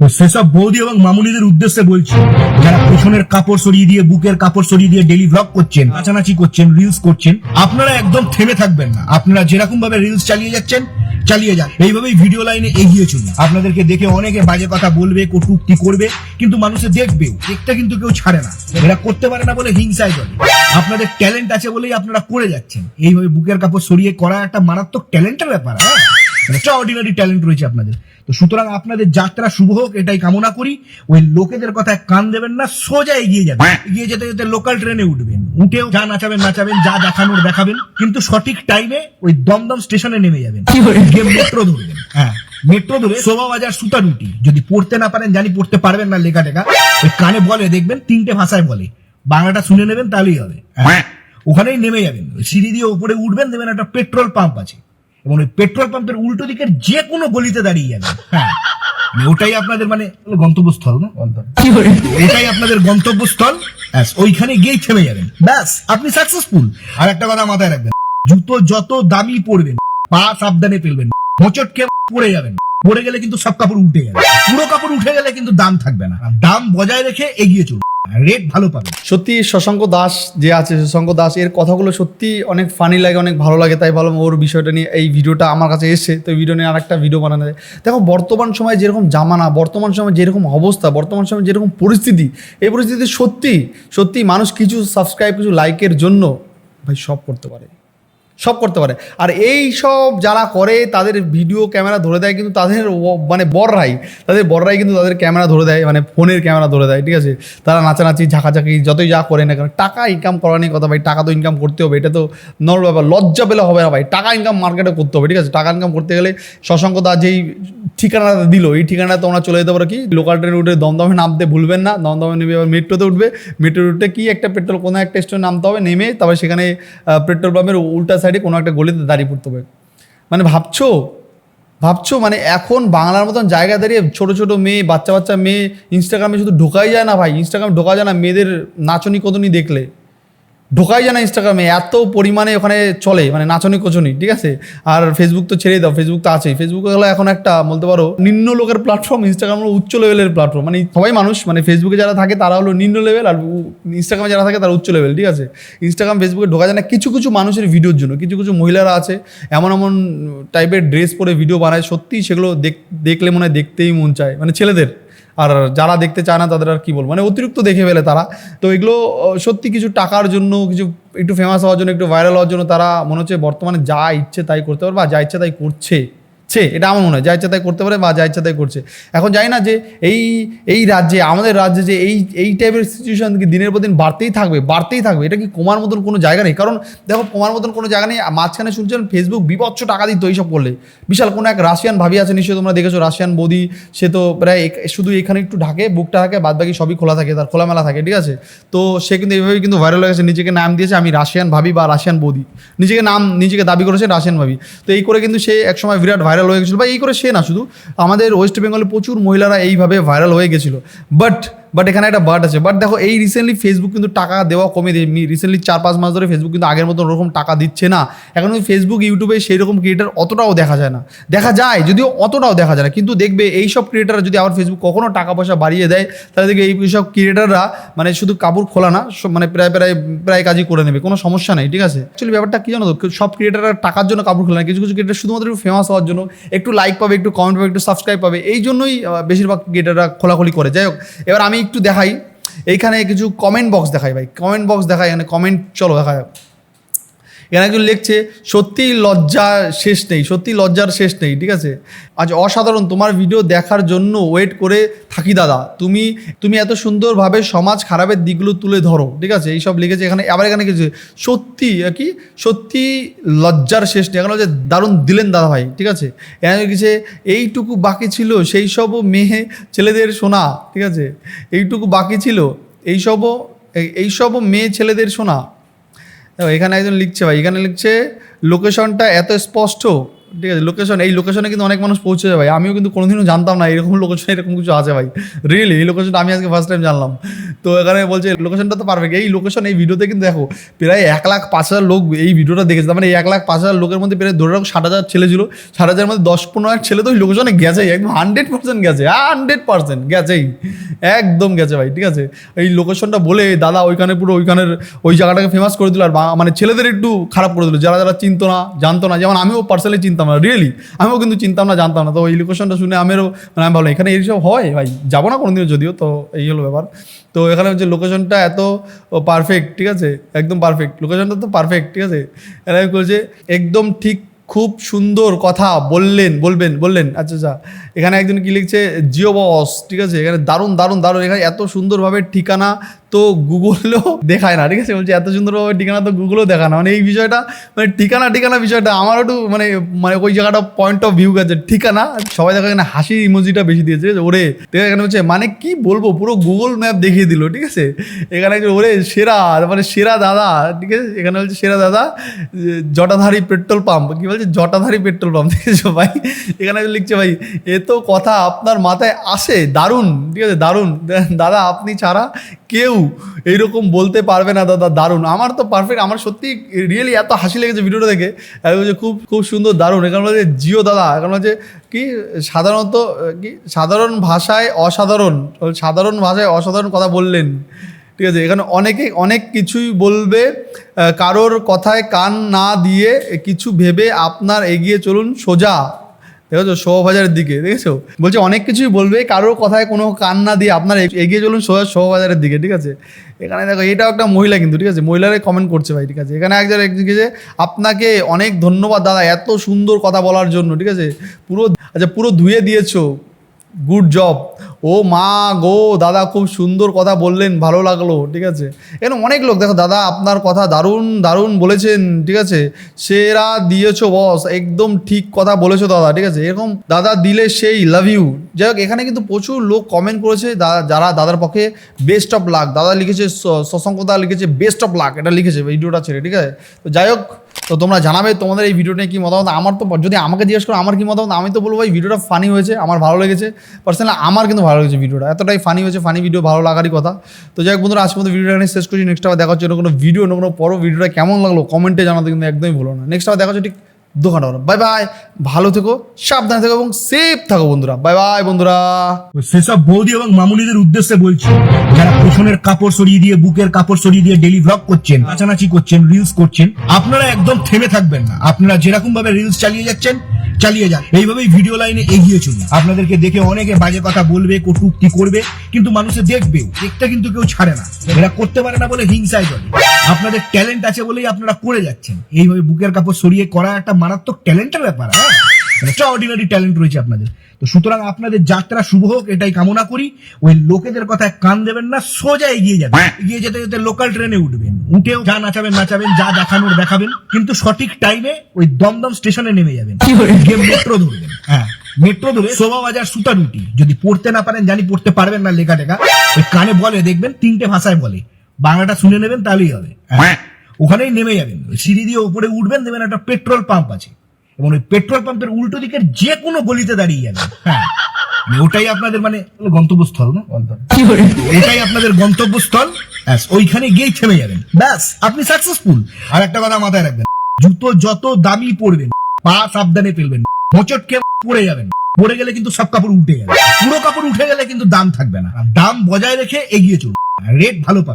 সেসব বৌদি এবং মামুনিদের উদ্দেশ্যে বলছি, যারা পেছনের কাপড় সরিয়ে দিয়ে, বুকের কাপড় সরিয়ে দিয়ে ডেলি ভ্লগ করছেন, নাচানাচি করছেন রিলস করছেন, আপনারা একদম থেমে থাকবেন না। আপনারা যেরকম ভাবে রিলস চালিয়ে যাচ্ছেন, চালিয়ে যান। এইভাবেই ভিডিও লাইনে এগিয়ে চলুন। আপনাদেরকে দেখে অনেকে বাজে কথা বলবে, কটুক্তি করবে, কিন্তু মানুষে দেখবেও, দেখতে কিন্তু কেউ ছাড়ে না। এরা করতে পারে না বলে হিংসায় চলে আপনাদের ট্যালেন্ট আছে বলেই আপনারা করে যাচ্ছেন। এইভাবে বুকের কাপড় সরিয়ে করা একটা মারাত্মক ট্যালেন্টের ব্যাপার হ্যাঁ? এক্সট্রা অর্ডিনারি ট্যালেন্ট রয়েছে আপনাদের। তো সুতরাং আপনাদের যাত্রা শুভ হোক এটাই কামনা করি। ওই লোকেদের কথায় কান দেবেন না সোজা এগিয়ে যাবেন। এগিয়ে যেতে যেতে লোকাল ট্রেনে উঠবেন। উঠেও যা নাচাবেন নাচাবেন যা দেখানোর দেখাবেন কিন্তু সঠিক টাইমে ওই দমদম স্টেশনে নেমে যাবেন। মেট্রো ধরবেন। হ্যাঁ মেট্রো ধরে শোভা বাজার সুতা রুটি। যদি পড়তে না পারেন জানি পড়তে পারবেন না লেখা টেখা। ওই কানে বলে দেখবেন তিনটে ভাষায় বলে। বাংলাটা শুনে নেবেন তাহলেই হবে। হ্যাঁ ওখানেই নেমে যাবেন। ওই সিঁড়ি দিয়ে উপরে উঠবেন দেখবেন একটা পেট্রোল পাম্প আছে। এবং ওই পেট্রোল পাম্পের উল্টো দিকের যে কোনো গলিতে দাঁড়িয়ে যাবেন হ্যাঁ। মানে ওটাই আপনাদের মানে গন্তব্যস্থল না? এটাই আপনাদের গন্তব্যস্থল। ব্যাস ওইখানে গিয়েই থেমে যাবেন। ব্যাস আপনি সাকসেসফুল আর একটা কথা মাথায় রাখবেন জুতো যত দামি পরবেন পা সাবধানে ফেলবেন মোচটকে পড়ে যাবেন। পড়ে গেলে কিন্তু সব কাপড় উঠে যাবে। পুরো কাপড় উঠে গেলে কিন্তু দাম থাকবে না। আর দাম বজায় রেখে এগিয়ে চলুন। রেট ভালো পাবেন। সত্যি শশাঙ্ক দাস যে আছে, শশাঙ্ক দাস, এর কথাগুলো সত্যি অনেক ফানি লাগে, অনেক ভালো লাগে, তাই ভাবলাম ওর বিষয়টা নিয়ে এই ভিডিওটা আমার কাছে এসে তো ভিডিও নিয়ে আরেকটা ভিডিও বানানো যায়। দেখো, বর্তমান সময়ে যেরকম জামানা, বর্তমান সময়ে যেরকম অবস্থা, বর্তমান সময়ে যেরকম পরিস্থিতি, এই পরিস্থিতি সত্যি সত্যি মানুষ কিছু সাবস্ক্রাইব কিছু লাইকের জন্য ভাই সব করতে পারে। সব করতে পারে। আর এই সব যারা করে, তাদের ভিডিও ক্যামেরা ধরে দেয় কিন্তু তাদের মানে বড়রাই তাদের বড়রাই কিন্তু তাদের ক্যামেরা ধরে দেয় মানে ফোনের ক্যামেরা ধরে দেয়, ঠিক আছে? তারা নাচানাচি, ঝাঁকাঝাঁকি, যতই যা করে না কেন, টাকা ইনকাম করা নিয়ে কথা ভাই, টাকা তো ইনকাম করতে হবে, এটা তো নর্মাল ব্যাপার। লজ্জা পেলে হবে না ভাই, টাকা ইনকাম মার্কেটে করতে হবে, ঠিক আছে? টাকা ইনকাম করতে গেলে শশাঙ্ক দা যেই ঠিকানাটা দিল, এই ঠিকানাটা তোমরা চলে যেতে পারো কি? লোকাল ট্রেনে উঠে দমদমে নামতে ভুলবেন না, দমদমে নেমে আবার মেট্রোতে উঠবে। মেট্রো উঠে কি একটা পেট্রোল কোনো একটা স্টেশনে নামতে হবে, নেমে তারপরে সেখানে পেট্রোল পাম্পের উল্টা সাইডে কোনো একটা গলিতে দাঁড়িয়ে পড়তে হবে। মানে ভাবছ? ভাবছ? মানে এখন বাংলার মতন জায়গা দাঁড়িয়ে ছোটো ছোটো মেয়ে, বাচ্চা বাচ্চা মেয়ে ইনস্টাগ্রামে শুধু ঢোকাই যায় না ভাই। ইনস্টাগ্রামে ঢোকা যায় না মেয়েদের নাচনি কতনি দেখলে। ঢোকাই যায় না ইনস্টাগ্রামে এত পরিমাণে ওখানে চলে মানে নাচনি কোচনি, ঠিক আছে? আর ফেসবুক তো ছেড়েই দাও ফেসবুক তো আছেই। ফেসবুক হলো এখন একটা, বলতে পারো, নিম্ন লোকের প্ল্যাটফর্ম ইনস্টাগ্রাম হলো উচ্চ লেভেলের প্ল্যাটফর্ম মানে সবাই মানুষ মানে ফেসবুকে যারা থাকে, তারা হলো নিম্ন লেভেল আর ইনস্টাগ্রামে যারা থাকে, তারা উচ্চ লেভেল ঠিক আছে? ইনস্টাগ্রাম ফেসবুকে ঢোকা যায় না, কিছু কিছু মানুষের ভিডিওর জন্য, কিছু কিছু মহিলারা আছে, এমন এমন টাইপের ড্রেস পরে ভিডিও বানায় সত্যি সেগুলো দেখ- দেখলে মনে হয় দেখতেই মন চায় মানে ছেলেদের। আর যারা দেখতে চায় না তাদের আর কি বলব? মানে অতিরিক্ত দেখে ফেলে তারা। তো এগুলো সত্যি কিছু টাকার জন্য, কিছু একটু ফেমাস হওয়ার জন্য, একটু ভাইরাল হওয়ার জন্য তারা মনে হচ্ছে বর্তমানে যা ইচ্ছে তাই করতে পারবে বা যা ইচ্ছে তাই করছে। ছে, এটা আমার মনে হয়। যা ইচ্ছা তাই করতে পারে বা যা ইচ্ছা তাই করছে। এখন জানি না যে এই এই রাজ্যে, আমাদের রাজ্যে যে এই এই টাইপের সিচুয়েশন কি দিনের পর দিন বাড়তেই থাকবে বাড়তেই থাকবে। এটা কি কমার মতন কোনো জায়গা নেই? কারণ দেখো, কমার মতন কোনো জায়গা নেই। মাঝখানে শুনছেন ফেসবুক বিপচ্ছ টাকা দিত এইসব করলে। বিশাল কোনো এক রাশিয়ান ভাবি আছে, নিশ্চয়ই তোমরা দেখেছ রাশিয়ান বৌদি, সে তো প্রায় শুধু এখানে একটু ঢাকে, বুকটা থাকে বাদ বাকি সবই খোলা থাকে, তার খোলামেলা থাকে, ঠিক আছে? তো সে কিন্তু এইভাবেই কিন্তু ভাইরাল হয়ে গেছে। নিজেকে নাম দিয়েছে আমি রাশিয়ান ভাবি বা রাশিয়ান বৌদি। নিজেকে নাম, নিজেকে দাবি করেছে রাশিয়ান ভাবি। তো এই করে কিন্তু সে একসময় বিরাট ভাইরাল হয়ে গেছিল বা এই করে সে না, শুধু আমাদের ওয়েস্ট বেঙ্গলে প্রচুর মহিলারা এইভাবে ভাইরাল হয়ে গেছিল। বাট বাট এখানে একটা বাট আছে। বাট দেখো, এই রিসেন্টলি ফেসবুক কিন্তু টাকা দেওয়া কমে দিয়ে রিসেন্টলি চার পাঁচ মাস ধরে ফেসবুক কিন্তু আগের মতো ওরকম টাকা দিচ্ছে না। এখন ফেসবুক ইউটিউবে সেই রকম ক্রিয়েটার অতটাও দেখা যায় না। দেখা যায়, যদিও অতটাও দেখা যায় না। কিন্তু দেখবে এই সব ক্রিয়েটার যদি আবার ফেসবুক কখনো টাকা পয়সা বাড়িয়ে দেয়, তাহলে দেখবে এই সব ক্রিয়েটাররা মানে শুধু কাপড় খোলা না মানে প্রায় প্রায় প্রায় কাজই করে নেবে। কোনো সমস্যা নেই, ঠিক আছে? অ্যাকচুয়ালি ব্যাপারটা কি জানো তো? সব ক্রিয়েটাররা টাকার জন্য কাপড় খোলা না। কিছু কিছু ক্রিয়েটার শুধুমাত্র একটু ফেমাস হওয়ার জন্য, একটু লাইক পাবে, একটু কমেন্ট পাবে, একটু সাবস্ক্রাইব পাবে। এই জন্যই বেশিরভাগ ক্রিয়েটাররা খোলাখুলি করে। যাই হোক, এবার আমি একটু দেখাই। এইখানে কিছু কমেন্ট বক্স দেখাই ভাই। কমেন্ট বক্স দেখাই, এখানে কমেন্ট চলো দেখায় এখানে একজন লিখছে সত্যিই লজ্জা শেষ নেই, সত্যি লজ্জার শেষ নেই, ঠিক আছে? আজ অসাধারণ, তোমার ভিডিও দেখার জন্য ওয়েট করে থাকি দাদা। তুমি তুমি এত সুন্দরভাবে সমাজ খারাপের দিকগুলো তুলে ধরো, ঠিক আছে? এইসব লিখেছে এখানে, আবার এখানে কিছু সত্যি কি? সত্যি লজ্জার শেষ নেই। এখানে হচ্ছে দারুণ দিলেন দাদা ভাই, ঠিক আছে? এখানে লিখেছে, এইটুকু বাকি ছিল, সেই সব মেয়ে ছেলেদের শোনা ঠিক আছে? এইটুকু বাকি ছিল এইসবও এই- এইসবও মেয়ে ছেলেদের শোনা এখানে একজন লিখছে ভাই এখানে লিখছে লোকেশনটা এত স্পষ্ট ঠিক আছে লোকেশন এই লোকেশনে কিন্তু অনেক মানুষ পৌঁছে যায় ভাই। আমিও কিন্তু কোনোদিনও জানতাম না এরকম লোকেশন এরকম কিছু আছে ভাই। রিয়েলি এই লোকেশনটা আমি আজকে ফার্স্ট টাইম জানলাম। তো এখানে বলছে লোকেশনটা তো পারফেক্ট এই লোকেশন এই ভিডিওতে কিন্তু দেখো, প্রায় এক লাখ পাঁচ হাজার লোক এই ভিডিওটা দেখেছে। মানে এক লাখ পাঁচ হাজার লোকের মধ্যে প্রায় ধরে রাখো ষাট হাজার ছেলে ছিল। ষাট হাজারের মধ্যে দশ পনেরো এক ছেলে তো ওই লোকেশনে গেছেই একদম হান্ড্রেড পার্সেন্ট গেছে। হান্ড্রেড পার্সেন্ট গেছেই। একদম গেছে ভাই, ঠিক আছে? এই লোকেশনটা বলে দাদা ওইখানে পুরো ওইখানের ওই জায়গাটাকে ফেমাস করে দিল। আর মানে ছেলেদের একটু খারাপ করে দিল। যারা যারা চিনতো না, জানতো না। যেমন আমিও পার্সোনালি চিনতাম। না রিয়েলি আমিও কিন্তু চিনতাম না জানতাম না। তো ওই লোকেশনটা শুনে আমিও মানে আমি ভাবলাম, এখানে এইসব হয়? ভাই, যাব না কোনোদিনও যদিও, তো এই হলো ব্যাপার। তো এখানে হচ্ছে লোকেশনটা এত পারফেক্ট ঠিক আছে? একদম পারফেক্ট লোকেশনটা তো পারফেক্ট ঠিক আছে? এখানে বলছে, একদম ঠিক খুব সুন্দর কথা বললেন, বলবেন, বললেন। আচ্ছা আচ্ছা। এখানে একজন কি লিখছে, জিও বস, ঠিক আছে? এখানে দারুণ দারুণ দারুণ। এখানে এত সুন্দরভাবে ঠিকানা তো গুগলেও দেখায় না, ঠিক আছে? বলছে, এত সুন্দরভাবে ঠিকানা তো গুগলেও দেখায় না। মানে এই বিষয়টা মানে ঠিকানা ঠিকানা বিষয়টা আমার একটু মানে মানে ওই জায়গাটা পয়েন্ট অফ ভিউ গেছে। ঠিকানা, সবাই দেখো এখানে হাসির ইমোজিটা বেশি দিয়েছে ওরে এখানে হচ্ছে মানে কি বলব, পুরো গুগল ম্যাপ দেখিয়ে দিল, ঠিক আছে? এখানে ওরে, সেরা মানে সেরা দাদা, ঠিক আছে? এখানে হচ্ছে সেরা দাদা জটাধারী পেট্রোল পাম্প। কি বলছে? জটাধারী পেট্রোল পাম্প, ঠিক আছে ভাই? এখানে লিখছে, ভাই, এ তো কথা আপনার মাথায় আসে, দারুণ, ঠিক আছে? দারুণ। দাদা, আপনি ছাড়া কেউ এইরকম বলতে পারবে না দাদা, দারুণ। আমার তো পারফেক্ট আমার সত্যি রিয়েলি এত হাসি লেগেছে ভিডিওটা দেখে। বলছে, খুব খুব সুন্দর, দারুণ। এখানে বলছে জিও দাদা এখন হচ্ছে কি, সাধারণত কি, সাধারণ ভাষায় অসাধারণ সাধারণ ভাষায় অসাধারণ কথা বললেন। ঠিক আছে? এখানে অনেকে, অনেক কিছুই বলবে কারোর কথায় কান না দিয়ে কিছু ভেবে আপনার এগিয়ে চলুন, সোজা। দেখেছ শোভাবাজারের দিকে, দেখেছ? বলছে, অনেক কিছুই বলবে, কারোর কথায় কোনো কান না দিয়ে আপনার এগিয়ে চলুন সোজা শোভাবাজারের দিকে, ঠিক আছে? এখানে দেখো, এটাও একটা মহিলা কিন্তু, ঠিক আছে? মহিলারাই কমেন্ট করছে ভাই, ঠিক আছে? এখানে একজন একদিকে যে আপনাকে অনেক ধন্যবাদ দাদা এত সুন্দর কথা বলার জন্য, ঠিক আছে? পুরো আচ্ছা পুরো ধুয়ে দিয়েছ। গুড জব ও মা গো, দাদা খুব সুন্দর কথা বললেন, ভালো লাগল, ঠিক আছে? এখানে অনেক লোক, দেখো দাদা আপনার কথা দারুণ দারুণ বলেছেন, ঠিক আছে? সেরা দিয়েছ বস একদম ঠিক কথা বলেছ দাদা, ঠিক আছে? এরকম দাদা দিলে সেই লাভ ইউ যাই হোক, এখানে কিন্তু প্রচুর লোক কমেন্ট করেছে যারা দাদার পক্ষে বেস্ট অফ লাক দাদা লিখেছে স- শশাঙ্ক লিখেছে বেস্ট অফ লাক এটা লিখেছে ভিডিওটা ছেড়ে, ঠিক আছে? তো যাই হোক, তো তোমরা জানাবে তোমাদের এই ভিডিওটা নিয়ে কি মতামত। আমার তো, যদি আমাকে জিজ্ঞেস করো, আমার কি মতামত? আমি তো বলব ভাই ভিডিওটা ফানি হয়েছে, আমার ভালো লেগেছে। পার্সোনালি আমার কিন্তু ভালো লেগেছে ভিডিওটা। এতটাই ফানি হয়েছে ফানি ভিডিও ভালো লাগারই কথা। তো যাই হোক বন্ধুরা, আজকে মধ্যে ভিডিওটা এখানে শেষ করছি। নেক্সট আবার দেখা হচ্ছে কোনো ভিডিও অন্য কোনো পরো ভিডিওটা কেমন লাগল কমেন্টে জানাতে কিন্তু একদমই ভুলো না। নেক্সট আবার দেখা হচ্ছে ঠিক দু ঘণ্টা বাই বাই ভালো থেকো, সাবধানে থেকো এবং সেফ থাকো বন্ধুরা। বাই বাই বন্ধুরা। সেসব বৌদি এবং মামুনিদের উদ্দেশ্যে বলছি, যারা পেছনের কাপড় সরিয়ে দিয়ে, বুকের কাপড় সরিয়ে দিয়ে ডেলি ভ্লগ করছেন, নাচানাচি করছেন রিলস করছেন, আপনারা একদম থেমে থাকবেন না। আপনারা যেরকম ভাবে রিলস চালিয়ে যাচ্ছেন চালিয়ে যান। এইভাবেই ভিডিও লাইনে এগিয়ে চলুন। আপনাদেরকে দেখে অনেকে বাজে কথা বলবে, কটুক্তি করবে, কিন্তু মানুষে দেখবে, দেখতে কিন্তু কেউ ছাড়ে না। এরা করতে পারে না বলে হিংসায় চলে আপনাদের ট্যালেন্ট আছে বলেই আপনারা করে যাচ্ছেন। এইভাবে বুকের কাপড় সরিয়ে করা একটা মারাত্মক ট্যালেন্টের ব্যাপার হ্যাঁ? এক্সট্রাঅর্ডিনারি ট্যালেন্ট রয়েছে আপনাদের। তো সুতরাং আপনাদের যাত্রা শুভ হোক এটাই কামনা করি। ওই লোকেদের কথায় কান দেবেন না সোজা এগিয়ে যাবেন। এগিয়ে যেতে যেতে লোকাল ট্রেনে উঠবেন। উঠেও যা নাচাবেন নাচাবেন যা দেখানোর দেখাবেন কিন্তু সঠিক টাইমে ওই দমদম স্টেশনে নেমে যাবেন। মেট্রো ধরবেন। হ্যাঁ মেট্রো ধরে শোভা বাজার সুতা রুটি। যদি পড়তে না পারেন জানি পড়তে পারবেন না লেখা টেখা। ওই কানে বলে দেখবেন তিনটে ভাষায় বলে। বাংলাটা শুনে নেবেন তাহলেই হবে। হ্যাঁ। ওখানেই নেমে যাবেন। সিঁড়ি দিয়ে উপরে উঠবেন দেবেন একটা পেট্রোল পাম্প আছে। এবং ওই পেট্রোল পাম্পের উল্টো দিকের যে কোনো গলিতে দাঁড়িয়ে যাবেন হ্যাঁ। মানে ওটাই আপনাদের মানে গন্তব্যস্থল না? এটাই আপনাদের গন্তব্যস্থল। ব্যাস ওইখানে গিয়েই থেমে যাবেন। ব্যাস। আপনি সাকসেসফুল আর একটা কথা মাথায় রাখবেন জুতো যত দামি পরবেন পা সাবধানে ফেলবেন মোচটকে পড়ে যাবেন পড়ে গেলে কিন্তু সব কাপড় উঠে যাবে। পুরো কাপড় উঠে গেলে কিন্তু দাম থাকবে না। আর দাম বজায় রেখে এগিয়ে চলুন। রেট ভালো পাবেন।